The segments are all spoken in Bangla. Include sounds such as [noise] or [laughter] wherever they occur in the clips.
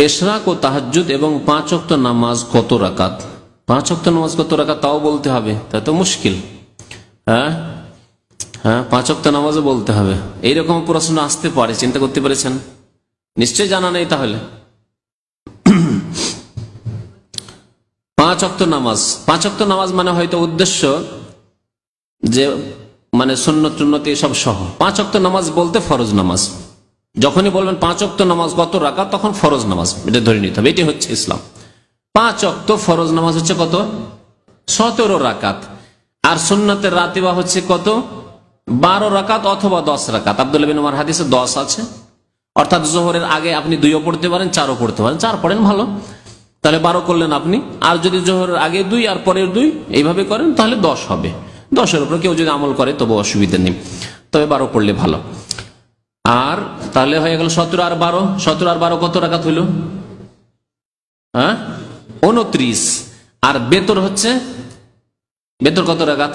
এশরাক ও তাহাজুদ এবং পাঁচ অক্ত নামাজ কত রাকাত? পাঁচ অক্ত নামাজ কত রাকাত? তাও বলতে হবে। তা তো মুশকিল। হ্যাঁ? হ্যাঁ পাঁচ অক্ত নামাজও বলতে হবে। এইরকম প্রশ্ন আসতে পারে, চিন্তা করতে পেরেছেন? নিশ্চয় জানা নেই তাহলে। পাঁচ অক্ত নামাজ। পাঁচ নামাজ মানে হয়তো উদ্দেশ্য যে মানে সুন্নত টুন্নত এসব সহ। পাঁচ অক্ত নামাজ বলতে ফরজ নামাজ। যখনই বলবেন পাঁচ অক্ত নামাজ কত রাকাত, তখন ফরজ নামাজ। এটা ধরে নিতে হবে, এটি হচ্ছে ইসলাম। পাঁচ অক্ত ফরজ নামাজ হচ্ছে কত? সতেরো রাকাত। আর সুন্নতের রাতিবা হচ্ছে কত? বারো রাকাত অথবা দশ রাকাত। আব্দুল বিন হাদিসে দশ আছে। অর্থাৎ জোহরের আগে আপনি দুইও পড়তে পারেন, চারও পড়তে পারেন। চার পড়েন, ভালো। তাহলে বারো করলেন আপনি। আর যদি জোহরের আগে দুই আর পরের দুই এইভাবে করেন, তাহলে দশ হবে। দশের উপরে কেউ যদি আমল করে তবু অসুবিধা নেই। তবে বারো পড়লে ভালো। আর তাহলে হয়ে গেল সতেরো আর বারো। সতেরো আর বারো কত রাকাত হইল হ্যাঁ? উনত্রিশ। আর বেতর হচ্ছে? বেতর কত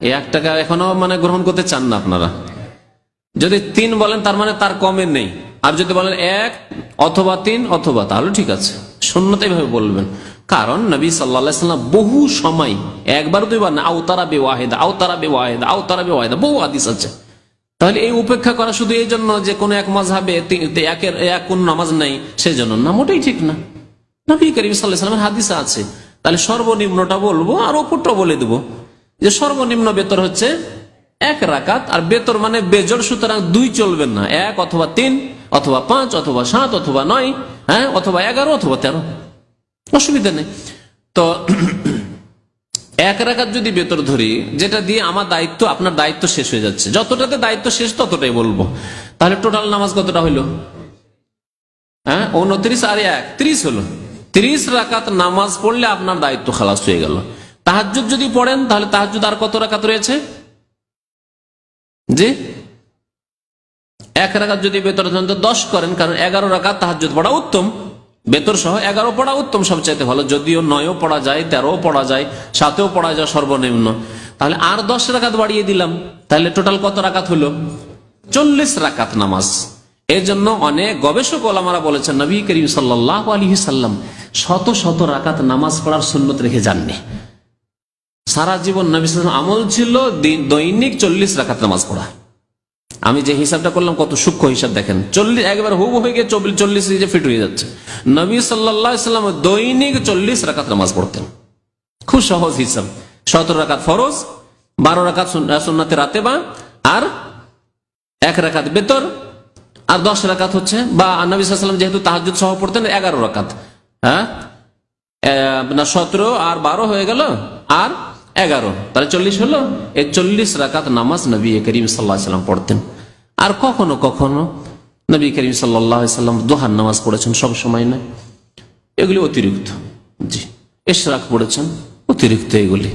এই এক টাকা এখনও মানে গ্রহণ করতে চান না আপনারা। যদি তিন বলেন, তার মানে তার কমে নেই। আর যদি বলেন এক, অথবা তিন, অথবা, তাহলে ঠিক আছে। শূন্যতে ভাবে বলবেন। কারণ নবী সাল্লাম বহু সময়, একবার দুইবার না আউতারা বে ওয়াহেদা আউতারা বে ওয়াহেদা আউতারা বে ওয়াহেদা, বহু আদিস আছে। তাহলে এই উপেক্ষা করা শুধু এই জন্য যে কোনো এক মাঝহাবে একের, এক কোন নামাজ নাই সেই জন্য না, মোটেই ঠিক না। নবী করিম সাল্লাহামের হাদিসা আছে। তাহলে সর্বনিম্নটা বলব আর ওপরটা বলে দেবো। যে সর্বনিম্ন বেতর হচ্ছে এক রাকাত, আর বেতর মানে বেজর সুতরাং দুই চলবেন না। এক অথবা তিন, অথবা পাঁচ, অথবা সাত, অথবা নয় হ্যাঁ অথবা এগারো, অথবা তেরো। অসুবিধা নেই। তো এক রাকাত যদি বেতর ধরি, যেটা দিয়ে আমার দায়িত্ব, আপনার দায়িত্ব শেষ হয়ে যাচ্ছে। যতটাতে দায়িত্ব শেষ, ততটাই বলব। তাহলে টোটাল নামাজ কতটা হইল? হ্যাঁ? উনত্রিশ আর এক, ত্রিশ হলো। ত্রিশ রাকাত নামাজ পড়লে আপনার দায়িত্ব খালাস হয়ে গেল। তাহাজুদ যদি পড়েন, তাহলে তাহাজুদ আর কত রাকাত রয়েছে? জি? এক রাকাত যদি বেতর দশ করেন, কারণ এগারো রাকাত তাহাজুদ পড়া উত্তম। বেতর সহ এগারো পড়া উত্তম সবচাইতে ভালো। যদিও নয়ও পড়া যায় তেরো পড়া যায়, সাতেও পড়া যায় সর্বনিম্ন। তাহলে আর দশ রাকাত বাড়িয়ে দিলাম। তাহলে টোটাল কত রাকাত হলো? চল্লিশ রাকাত নামাজ। এর জন্য অনেক গবেষক ওলামারা বলেছেন, নবী করিম সাল্লাহ আলী সাল্লাম শত শত রাকাত নামাজ পড়ার সুন্নত রেখে যাননি। সারা জীবন নবী আমল ছিল দৈনিক চল্লিশ রাকাত নামাজ পড়া। আমি যে হিসাবটা করলাম, কত সূক্ষ্ম হিসাব দেখেন। চল্লিশ, একবার হুব হয়ে গিয়ে চল্লিশ যে ফিট হয়ে যাচ্ছে। নবী সাল্লাম দৈনিক চল্লিশ রাকাত নামাজ পড়তেন। খুব সহজ হিসাব। সতেরো রাকাত ফরজ, বারো রাকাত সুন্নাতে রাতে বা আর এক রাকাত বেতর, আর দশ রাকাত হচ্ছে, বা নবী সাল্লাম যেহেতু তাহাজুদ সহ পড়তেন, এগারো রাকাত। হ্যাঁ? সতেরো আর বারো হয়ে গেল, আর এগারো। তাহলে চল্লিশ হলো? এই চল্লিশ রাকাত নামাজ নবী করিম সাল্লাম পড়তেন। আর কখনো কখনো নবী করিম সাল্লাম দোহার নামাজ পড়েছেন, সব সময় না এগুলি অতিরিক্ত। জি। এশরাক পড়েছেন, অতিরিক্ত এগুলি।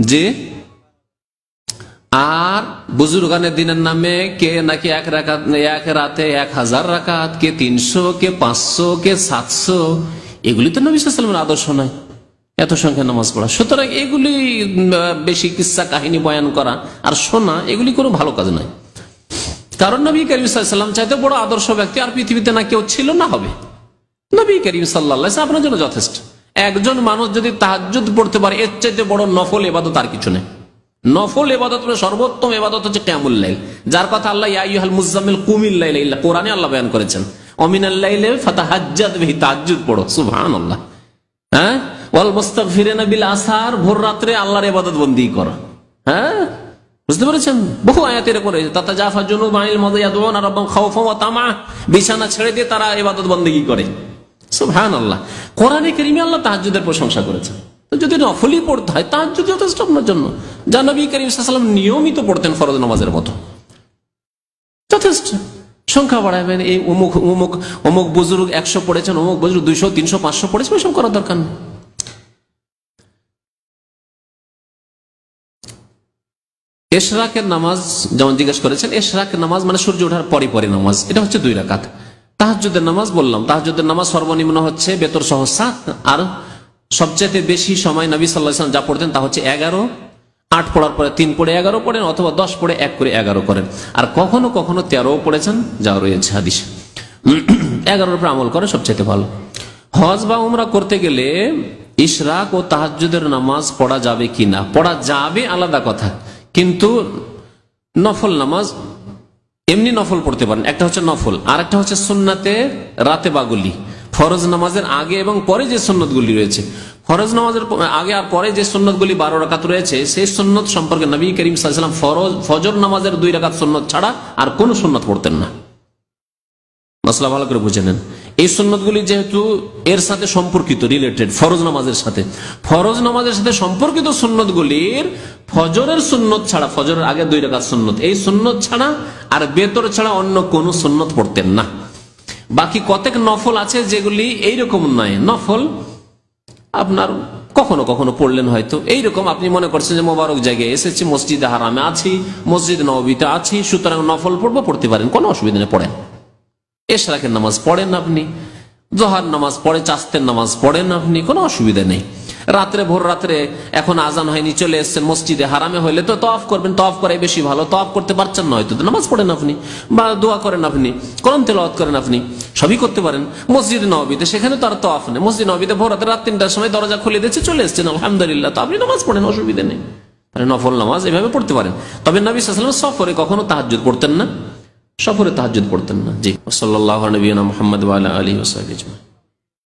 যে আর বুজুর্গানের দিনের নামে কে নাকি এক রাকাত, এক রাতে এক হাজার রাকাত, কে তিনশো, কে পাঁচশো, কে সাতশো এগুলি তো নবী সাল্লামের আদর্শ নয়। এত সংখ্যা নামাজ পড়া। সুতরাং এগুলি বেশি কিসা কাহিনী বয়ান করা আর শোনা, এগুলি কোনো ভালো কাজ নয়। কারণ নবী করিম সাল্লাম চাইতে বড় আদর্শ ব্যক্তি আর পৃথিবীতে না কেউ ছিল না হবে। নবী করিম সাল্লাহ আপনার জন্য যথেষ্ট। একজন মানুষ যদি তাহাজুদ পড়তে পারে, এর চাইতে বড় নফল এবাদত আর কিছু নেই। নফল এবাদত সর্বোত্তম এবাদত হচ্ছে ক্যামুল্লাইল যার কথা আল্লাহ ইয়াইহাল মুজাম্মিল কুমিল্লাইল কোরআনে আল্লাহ বয়ান করেছেন। হ্যাঁ? ভোর আল্লাহর বন্দী করো। হ্যাঁ? বিছানা ছেড়ে দিয়ে তারা এবাদত বন্দেগি করে? সুবহানাল্লাহ। কোরআনে কেরিমি আল্লাহ তাহাজুদের প্রশংসা করেছেন। যদি নফলি পড়তে হয় তাহাজুদ যথেষ্ট আপনার জন্য। জানবী করিম নিয়মিত পড়তেন ফরজ নামাজের মতো। যথেষ্ট। সংখ্যা বাড়াবেন এই অমুক অমুক অমুক বুজুর্গ একশো পড়েছেন, অমুক বুজুর্গ দুইশো, তিনশো, পাঁচশো পড়েছেন ওইসব করার দরকার নেই। এশরাকের নামাজ যেমন জিজ্ঞেস করেছেন, এশরাকের নামাজ মানে সূর্য ওঠার পরে পরে নামাজ, এটা হচ্ছে দুই রাকাত। তাহাজুদের নামাজ বললাম তাহাজুদের নামাজ সর্বনিম্ন হচ্ছে বেতর সহ সাত, আর সবচেয়ে বেশি সময় নবী সাল্লাহ যা পড়তেন তা হচ্ছে এগারো আট পড়ার পরে তিন পড়ে এগারো পড়েন অথবা দশ পড়ে এক করে এগারো করেন। আর কখনো কখনো তেরো পড়েছেন যা রয়েছে হাদিস। [clears throat] এগারোর উপর আমল করে সবচেয়ে ভালো। হজ বা উমরা করতে গেলে ইশরাক ও তাহাজুদের নামাজ পড়া যাবে কি না? পড়া যাবে আলাদা কথা, কিন্তু নফল নামাজ এমনি নফল পড়তে পারেন। একটা হচ্ছে নফল আর একটা হচ্ছে সুন্নাতে রাতে বাগুলি ফরজ নামাজের আগে এবং পরে যে সন্ন্যতগুলি রয়েছে ফরজ নামাজের আগে আর পরে যে সন্ন্যতগুলি বারো রাকাত রয়েছে, সেই সন্ন্যত সম্পর্কে নবী করিম সাল্লাম ফরজ, ফজর নামাজের দুই রাকাত সন্ন্যত ছাড়া আর কোন সন্ন্যত পড়তেন না। মশলা ভালো করে বুঝে নেন। এই সন্ন্যতগুলি যেহেতু এর সাথে সম্পর্কিত রিলেটেড ফরজ নামাজের সাথে। ফরজ নামাজের সাথে সম্পর্কিত সুন্নতগুলির ফজরের সুন্নত ছাড়া, ফজরের আগে দুই রাকাত সুন্নত। এই সুন্নত ছাড়া আর বেতর ছাড়া অন্য কোনো সুন্নত পড়তেন না। বাকি কতক নফল আছে যেগুলি এইরকম নয়। নফল আপনার কখনো কখনো পড়লেন হয়তো। এইরকম আপনি মনে করছেন যে মোবারক জায়গায় এসেছি, মসজিদে হারামে আছি, মসজিদ নবীতে আছি, সুতরাং নফল পড়ব, পড়তে পারেন, কোনো অসুবিধা নেই, পড়েন। এশরাকের নামাজ পড়েন আপনি, জোহার নামাজ পড়ে, চাস্তের নামাজ পড়েন আপনি, কোনো অসুবিধা নেই। রাত্রে, ভোর রাত্রে এখন আজান হয়নি, চলে এসছেন মসজিদে। হারামে হইলে তো তফ করবেন তফ করে বেশি ভালো। তফ করতে পারছেন না হয়তো নামাজ পড়েন আপনি বা দোয়া করেন আপনি কোরআন তেলাওয়াত করেন আপনি, সবই করতে পারেন। মসজিদ নবীতে সেখানে তো আর তফ নেই। মসজিদ নবীতে ভোর রাতে রাত তিনটার সময় দরজা খুলে দিয়েছে, চলে এসছেন, আলহামদুলিল্লাহ। তো আপনি নামাজ পড়েন, অসুবিধা নেই। তাহলে নফল নামাজ এভাবে পড়তে পারেন। তবে নবী সাল্লাম সফরে কখনো তাহাজ্জুদ পড়তেন না? সফরে তাহাজ্জুদ পড়তেন না। জি। সাল্লাহ নবীনা মোহাম্মদ আলী ওসাহ